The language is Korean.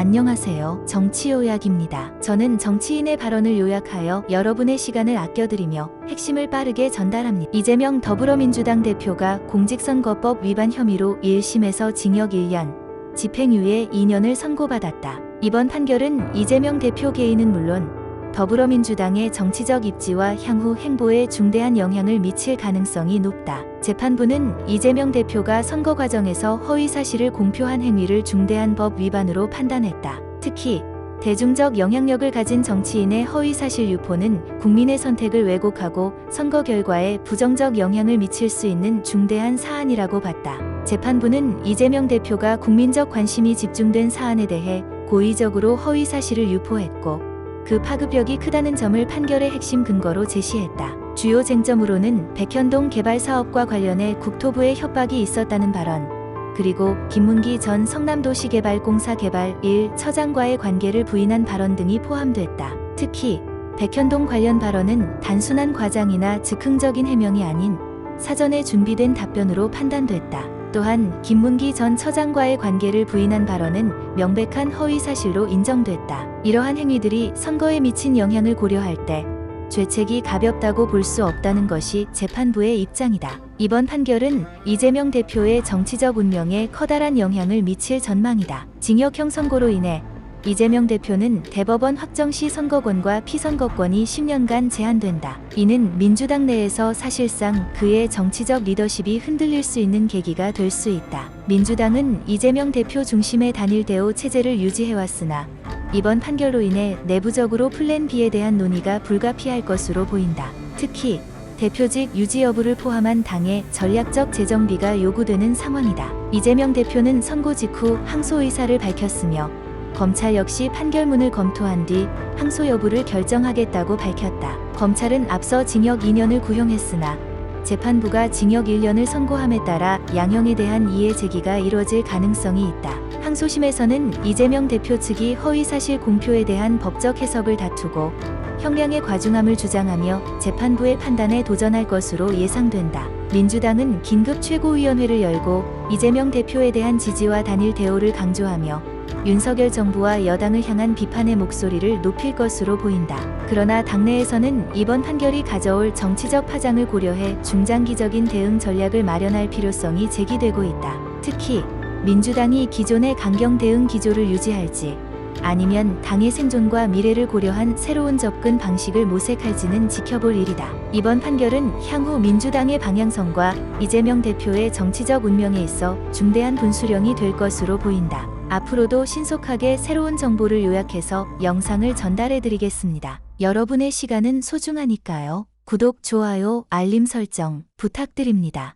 안녕하세요. 정치요약입니다. 저는 정치인의 발언을 요약하여 여러분의 시간을 아껴드리며 핵심을 빠르게 전달합니다. 이재명 더불어민주당 대표가 공직선거법 위반 혐의로 1심에서 징역 1년, 집행유예 2년을 선고받았다. 이번 판결은 이재명 대표 개인은 물론 더불어민주당의 정치적 입지와 향후 행보에 중대한 영향을 미칠 가능성이 높다. 재판부는 이재명 대표가 선거 과정에서 허위 사실을 공표한 행위를 중대한 법 위반으로 판단했다. 특히 대중적 영향력을 가진 정치인의 허위 사실 유포는 국민의 선택을 왜곡하고 선거 결과에 부정적 영향을 미칠 수 있는 중대한 사안이라고 봤다. 재판부는 이재명 대표가 국민적 관심이 집중된 사안에 대해 고의적으로 허위 사실을 유포했고 그 파급력이 크다는 점을 판결의 핵심 근거로 제시했다. 주요 쟁점으로는 백현동 개발 사업과 관련해 국토부의 협박이 있었다는 발언, 그리고 김문기 전 성남도시개발공사 개발 1 처장과의 관계를 부인한 발언 등이 포함됐다. 특히 백현동 관련 발언은 단순한 과장이나 즉흥적인 해명이 아닌 사전에 준비된 답변으로 판단됐다. 또한 김문기 전 처장과의 관계를 부인한 발언은 명백한 허위 사실로 인정됐다. 이러한 행위들이 선거에 미친 영향을 고려할 때 죄책이 가볍다고 볼 수 없다는 것이 재판부의 입장이다. 이번 판결은 이재명 대표의 정치적 운명에 커다란 영향을 미칠 전망이다. 징역형 선고로 인해 이재명 대표는 대법원 확정 시 선거권과 피선거권이 10년간 제한된다. 이는 민주당 내에서 사실상 그의 정치적 리더십이 흔들릴 수 있는 계기가 될 수 있다. 민주당은 이재명 대표 중심의 단일 대우 체제를 유지해왔으나 이번 판결로 인해 내부적으로 플랜 B에 대한 논의가 불가피할 것으로 보인다. 특히 대표직 유지 여부를 포함한 당의 전략적 재정비가 요구되는 상황이다. 이재명 대표는 선고 직후 항소 의사를 밝혔으며 검찰 역시 판결문을 검토한 뒤 항소 여부를 결정하겠다고 밝혔다. 검찰은 앞서 징역 2년을 구형했으나 재판부가 징역 1년을 선고함에 따라 양형에 대한 이해 제기가 이뤄질 가능성이 있다. 항소심에서는 이재명 대표 측이 허위사실 공표에 대한 법적 해석을 다투고 형량의 과중함을 주장하며 재판부의 판단에 도전할 것으로 예상된다. 민주당은 긴급 최고위원회를 열고 이재명 대표에 대한 지지와 단일 대우를 강조하며 윤석열 정부와 여당을 향한 비판의 목소리를 높일 것으로 보인다. 그러나 당내에서는 이번 판결이 가져올 정치적 파장을 고려해 중장기적인 대응 전략을 마련할 필요성이 제기되고 있다. 특히 민주당이 기존의 강경 대응 기조를 유지할지 아니면 당의 생존과 미래를 고려한 새로운 접근 방식을 모색할지는 지켜볼 일이다. 이번 판결은 향후 민주당의 방향성과 이재명 대표의 정치적 운명에 있어 중대한 분수령이 될 것으로 보인다. 앞으로도 신속하게 새로운 정보를 요약해서 영상을 전달해 드리겠습니다. 여러분의 시간은 소중하니까요. 구독, 좋아요, 알림 설정 부탁드립니다.